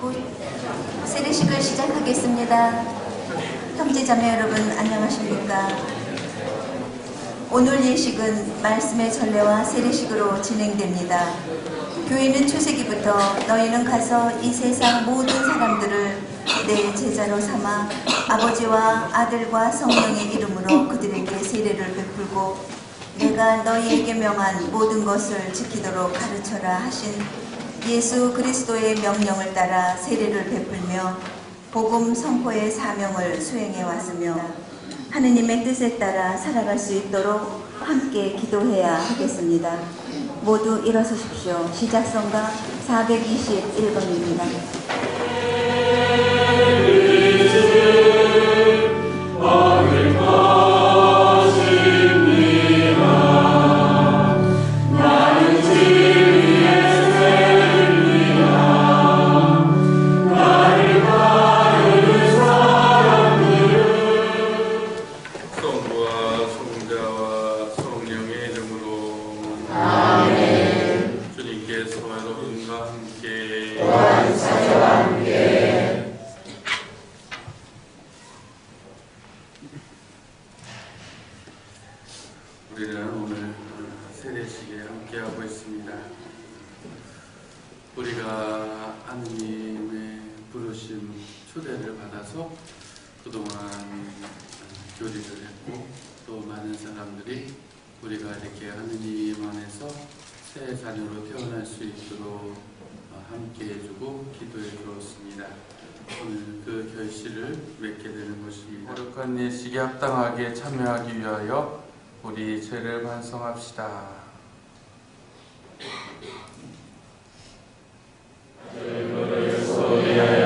곧 세례식을 시작하겠습니다. 형제자매 여러분 안녕하십니까? 오늘 예식은 말씀의 전례와 세례식으로 진행됩니다. 교회는 초세기부터 너희는 가서 이 세상 모든 사람들을 내 제자로 삼아 아버지와 아들과 성령의 이름으로 그들에게 세례를 베풀고 내가 너희에게 명한 모든 것을 지키도록 가르쳐라 하신 예수 그리스도의 명령을 따라 세례를 베풀며 복음 선포의 사명을 수행해 왔으며 하느님의 뜻에 따라 살아갈 수 있도록 함께 기도해야 하겠습니다. 모두 일어서십시오. 시작성가 421번입니다. 오늘 세례식에 함께하고 있습니다. 우리가 하느님의 부르심 초대를 받아서 그동안 교리를 했고 또 많은 사람들이 우리가 이렇게 하느님 안에서 새 자녀로 태어날 수 있도록 어, 함께 해주고 기도해 주었습니다. 오늘 그 결실을 맺게 되는 것입니다. 거룩한 예식에 합당하게 참여하기 위하여 우리 죄를 반성합시다. 저의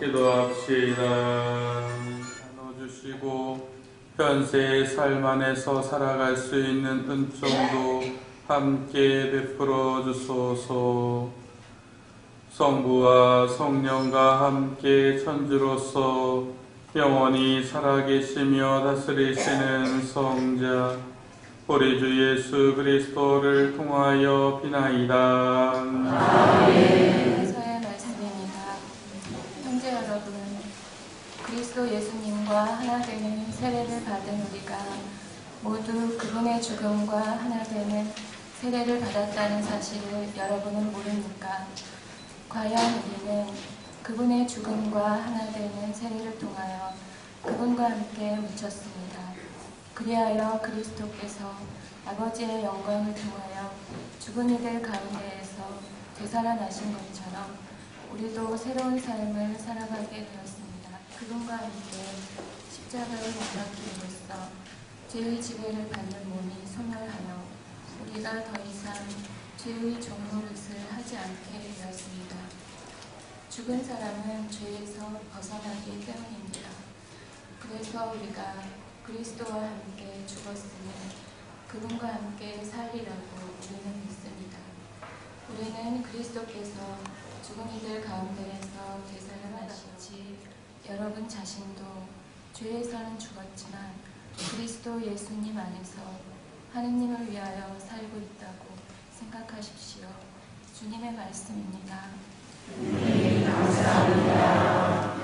기도합시다. 나눠주시고 현세의 삶 안에서 살아갈 수 있는 은총도 함께 베풀어 주소서. 성부와 성령과 함께 천주로서 영원히 살아계시며 다스리시는 성자 우리 주 예수 그리스도를 통하여 비나이다. 에서의 말씀입니다. 형제 여러분, 그리스도 예수님과 하나 되는 세례를 받은 우리가 모두 그분의 죽음과 하나 되는 세례를 받았다는 사실을 여러분은 모릅니까? 과연 우리는 그분의 죽음과 하나 되는 세례를 통하여 그분과 함께 묻혔습니다. 그리하여 그리스도께서 아버지의 영광을 통하여 죽은 이들 가운데에서 되살아나신 것처럼 우리도 새로운 삶을 살아가게 되었습니다. 그분과 함께 십자가를 못 박힘으로써 죄의 지배를 받는 몸이 소멸하여 우리가 더 이상 죄의 종노릇을 하지 않게 되었습니다. 죽은 사람은 죄에서 벗어나기 때문입니다. 그래서 우리가 그리스도와 함께 죽었으니 그분과 함께 살리라고 우리는 믿습니다. 우리는 그리스도께서 죽은 이들 가운데에서 되살아나시지 여러분 자신도 죄에서는 죽었지만 그리스도 예수님 안에서 하느님을 위하여 살고 있다고 생각하십시오. 주님의 말씀입니다. 죄를 용서하느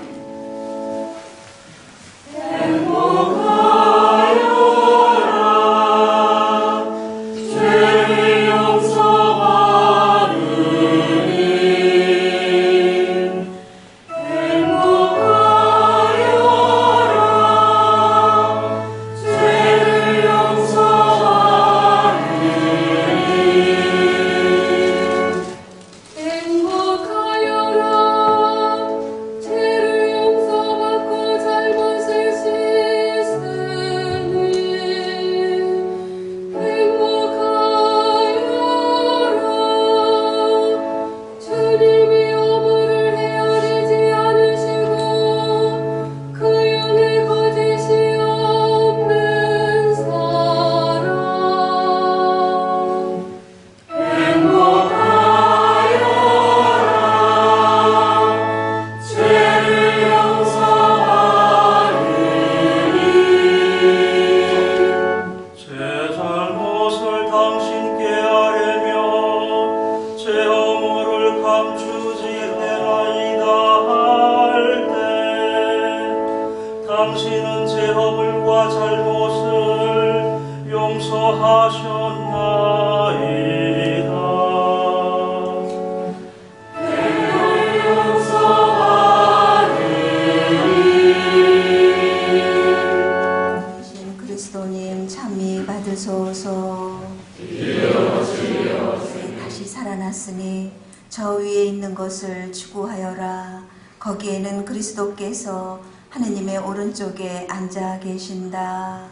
거기에는 그리스도께서 하느님의 오른쪽에 앉아 계신다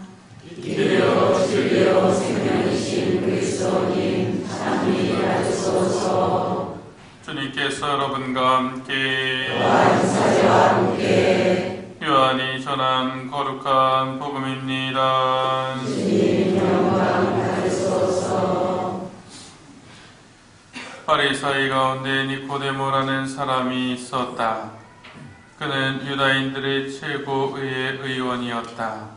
주님께서 여러분과 함께 요한이 전한 거룩한 복음입니다. 바리사이 가운데 니코데모라는 사람이 있었다. 그는 유다인들의 최고의 의원이었다.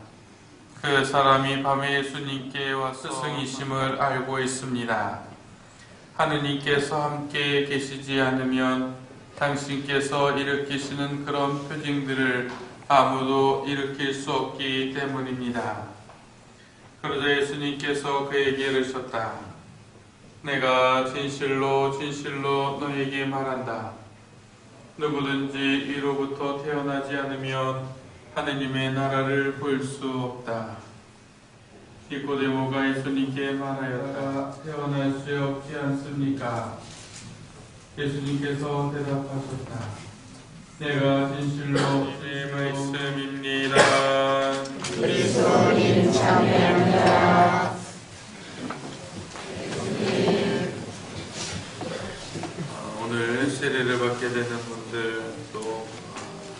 그 사람이 밤에 예수님께 와서 스승이심을 알고 있습니다. 하느님께서 함께 계시지 않으면 당신께서 일으키시는 그런 표징들을 아무도 일으킬 수 없기 때문입니다. 그러자 예수님께서 그에게 이르셨다. 내가 진실로 진실로 너에게 말한다. 누구든지 위로부터 태어나지 않으면 하느님의 나라를 볼 수 없다. 니코데모가 예수님께 말하였다. 태어날 수 없지 않습니까? 예수님께서 대답하셨다. 내가 진실로 이 말씀입니다. 그리스도님 참여합니다. 어, 오늘 받게 되는 분들 또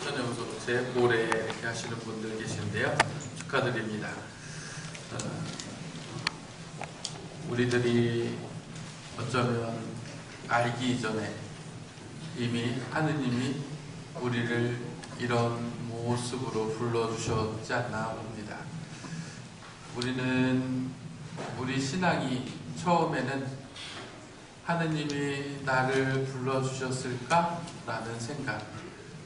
천연소체 모래 이렇게 하시는 분들 계신데요. 축하드립니다. 어, 우리들이 어쩌면 알기 이전에 이미 하느님이 우리를 이런 모습으로 불러주셨지 않나 봅니다. 우리는 우리 신앙이 처음에는 하느님이 나를 불러주셨을까? 라는 생각.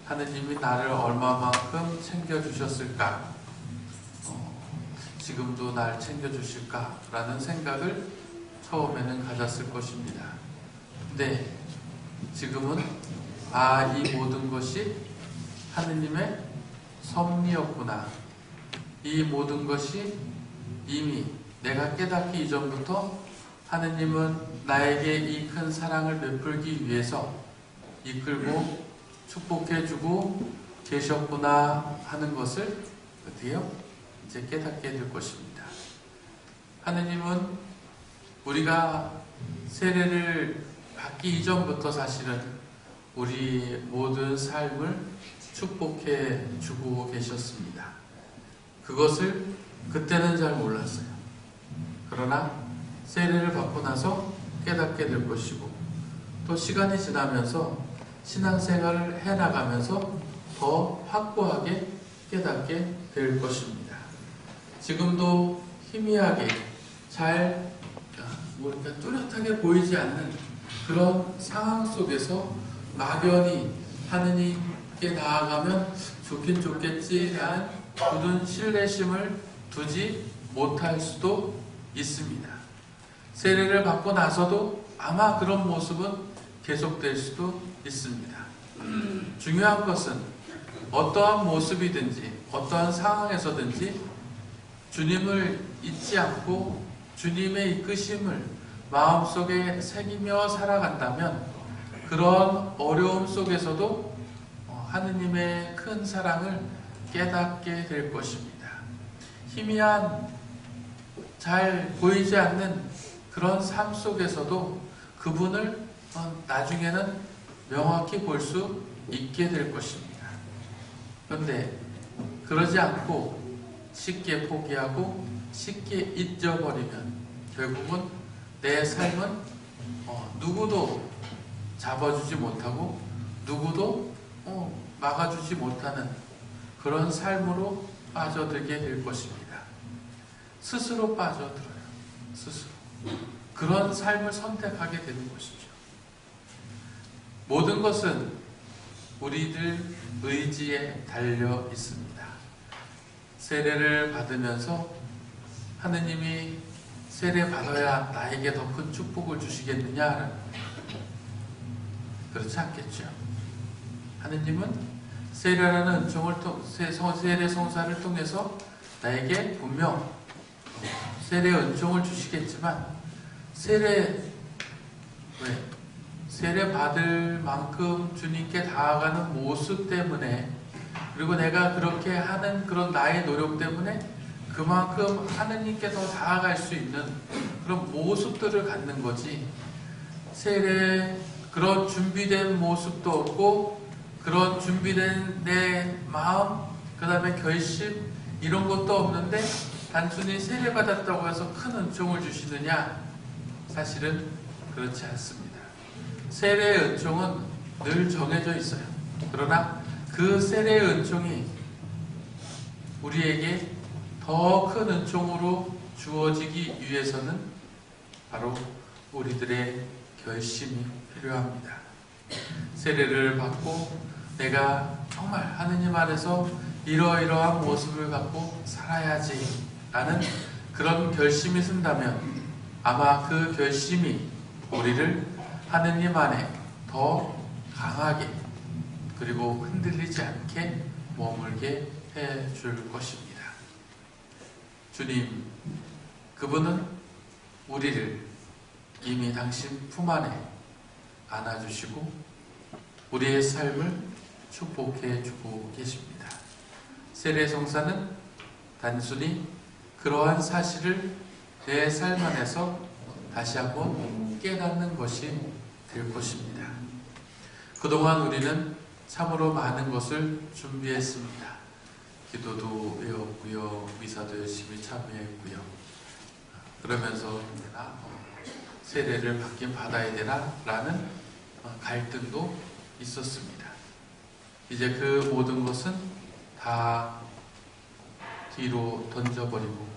하느님이 나를 얼마만큼 챙겨주셨을까? 어, 지금도 날 챙겨주실까? 라는 생각을 처음에는 가졌을 것입니다. 근데 지금은 아, 이 모든 것이 하느님의 섭리였구나. 이 모든 것이 이미 내가 깨닫기 이전부터 하느님은 나에게 이 큰 사랑을 베풀기 위해서 이끌고 축복해주고 계셨구나 하는 것을 어떻게요? 이제 깨닫게 될 것입니다. 하느님은 우리가 세례를 받기 이전부터 사실은 우리 모든 삶을 축복해 주고 계셨습니다. 그것을 그때는 잘 몰랐어요. 그러나 세례를 받고 나서 깨닫게 될 것이고 또 시간이 지나면서 신앙생활을 해나가면서 더 확고하게 깨닫게 될 것입니다. 지금도 희미하게 잘 뭐랄까 뚜렷하게 보이지 않는 그런 상황 속에서 막연히 하느님께 나아가면 좋긴 좋겠지란 굳은 신뢰심을 두지 못할 수도 있습니다. 세례를 받고 나서도 아마 그런 모습은 계속될 수도 있습니다. 중요한 것은 어떠한 모습이든지 어떠한 상황에서든지 주님을 잊지 않고 주님의 이끄심을 마음속에 새기며 살아간다면 그런 어려움 속에서도 어, 하느님의 큰 사랑을 깨닫게 될 것입니다. 희미한 잘 보이지 않는 그런 삶 속에서도 그분을 어, 나중에는 명확히 볼 수 있게 될 것입니다. 그런데 그러지 않고 쉽게 포기하고 쉽게 잊어버리면 결국은 내 삶은 어, 누구도 잡아주지 못하고 누구도 어, 막아주지 못하는 그런 삶으로 빠져들게 될 것입니다. 스스로 빠져들어요. 스스로. 그런 삶을 선택하게 되는 것이죠. 모든 것은 우리들 의지에 달려 있습니다. 세례를 받으면서 하느님이 세례 받아야 나에게 더 큰 축복을 주시겠느냐? 그렇지 않겠죠. 하느님은 세례라는 은총을 통 세례 성사를 통해서 나에게 분명 세례 은총을 주시겠지만 세례 왜? 세례 받을 만큼 주님께 다가가는 모습 때문에 그리고 내가 그렇게 하는 그런 나의 노력 때문에 그만큼 하느님께 더 다가갈 수 있는 그런 모습들을 갖는 거지. 세례 그런 준비된 모습도 없고 그런 준비된 내 마음 그 다음에 결심 이런 것도 없는데 단순히 세례 받았다고 해서 큰 은총을 주시느냐? 사실은 그렇지 않습니다. 세례의 은총은 늘 정해져 있어요. 그러나 그 세례의 은총이 우리에게 더 큰 은총으로 주어지기 위해서는 바로 우리들의 결심이 필요합니다. 세례를 받고 내가 정말 하느님 안에서 이러이러한 모습을 갖고 살아야지 라는 그런 결심이 쓴다면 아마 그 결심이 우리를 하느님 안에 더 강하게 그리고 흔들리지 않게 머물게 해 줄 것입니다. 주님, 그분은 우리를 이미 당신 품 안에 안아주시고 우리의 삶을 축복해 주고 계십니다. 세례 성사는 단순히 그러한 사실을 내 삶 안에서 다시 한번 깨닫는 것이 될 것입니다. 그동안 우리는 참으로 많은 것을 준비했습니다. 기도도 외웠고요, 미사도 열심히 참여했고요. 그러면서 아, 어, 세례를 받긴 받아야 되나 라는 어, 갈등도 있었습니다. 이제 그 모든 것은 다 뒤로 던져버리고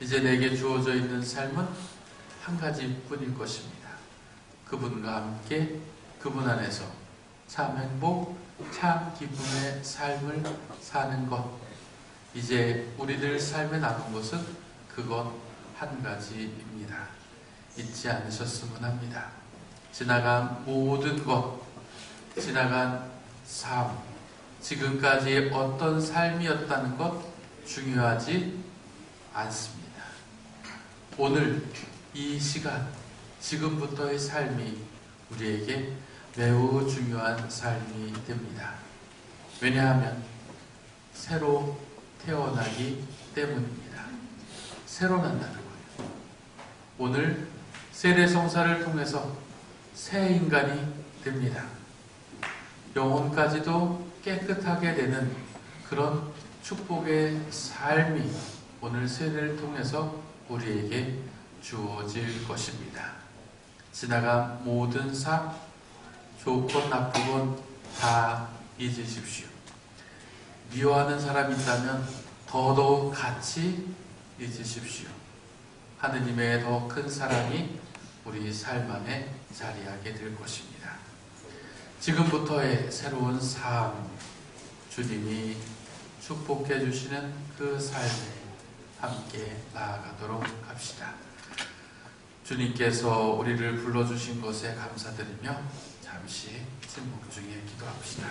이제 내게 주어져 있는 삶은 한 가지뿐일 것입니다. 그분과 함께 그분 안에서 참 행복, 참 기쁨의 삶을 사는 것. 이제 우리들 삶에 남은 것은 그것 한 가지입니다. 잊지 않으셨으면 합니다. 지나간 모든 것, 지나간 삶, 지금까지 어떤 삶이었다는 것 중요하지 않습니다. 오늘 이 시간, 지금부터의 삶이 우리에게 매우 중요한 삶이 됩니다. 왜냐하면 새로 태어나기 때문입니다. 새로 난다는 거예요. 오늘 세례성사를 통해서 새 인간이 됩니다. 영혼까지도 깨끗하게 되는 그런 축복의 삶이 오늘 세례를 통해서 우리에게 주어질 것입니다. 지나간 모든 삶, 좋건 나쁘건 다 잊으십시오. 미워하는 사람이 있다면 더더욱 같이 잊으십시오. 하느님의 더 큰 사랑이 우리 삶 안에 자리하게 될 것입니다. 지금부터의 새로운 삶, 주님이 축복해 주시는 그 삶에 함께 나아가도록 합시다. 주님께서 우리를 불러주신 것에 감사드리며 잠시 침묵 중에 기도합시다.